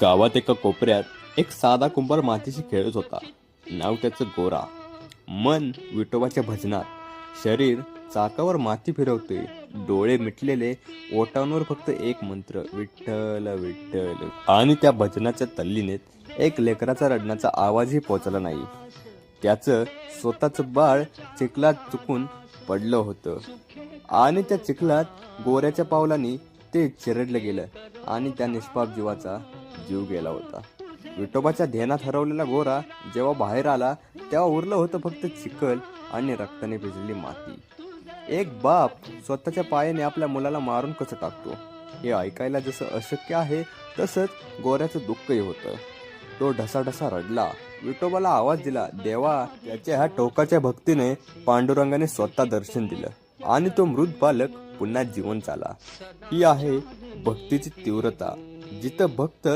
गावात एका कोपऱ्यात एक साधा कुंभार मातीशी खेळत होता. नाव त्याचं गोरा. मन विठोबाच्या भजनात. शरीर चाकावर माती फिरवते. डोळे मिटलेले ओटांवर फक्त एक मंत्र विठ्ठल विठ्ठल. आणि त्या भजनाच्या तल्लीनेत एक लेकराचा रडण्याचा आवाजही पोचला नाही. त्याचं स्वतःचं बाळ चिखलात चुकून पडलं होतं. आणि त्या चिखलात गोऱ्याच्या पावलांनी ते चिरडलं गेलं. आणि त्या निष्पाप जीवाचा जीव गेला होता. विठोबाच्या ध्यानात हरवलेला गोरा जेव्हा बाहेर आला तेव्हा उरलं होतं फक्त चिखल आणि रक्ताने भिजलेली माती. एक बाप स्वतःच्या पायाने आपल्या मुलाला मारून कसं टाकतो? हे ऐकायला जसं अशक्य आहे तसंच गोऱ्याचं दुःखही होतं. तो ढसाढसा रडला. विठोबाला आवाज दिला देवा त्याच्या ह्या टोकाच्या भक्तीने पांडुरंगाने स्वतः दर्शन दिलं आणि तो मृत बालक पुन्हा जीवन झाला ही आहे भक्तीची तीव्रता. जिथं भक्त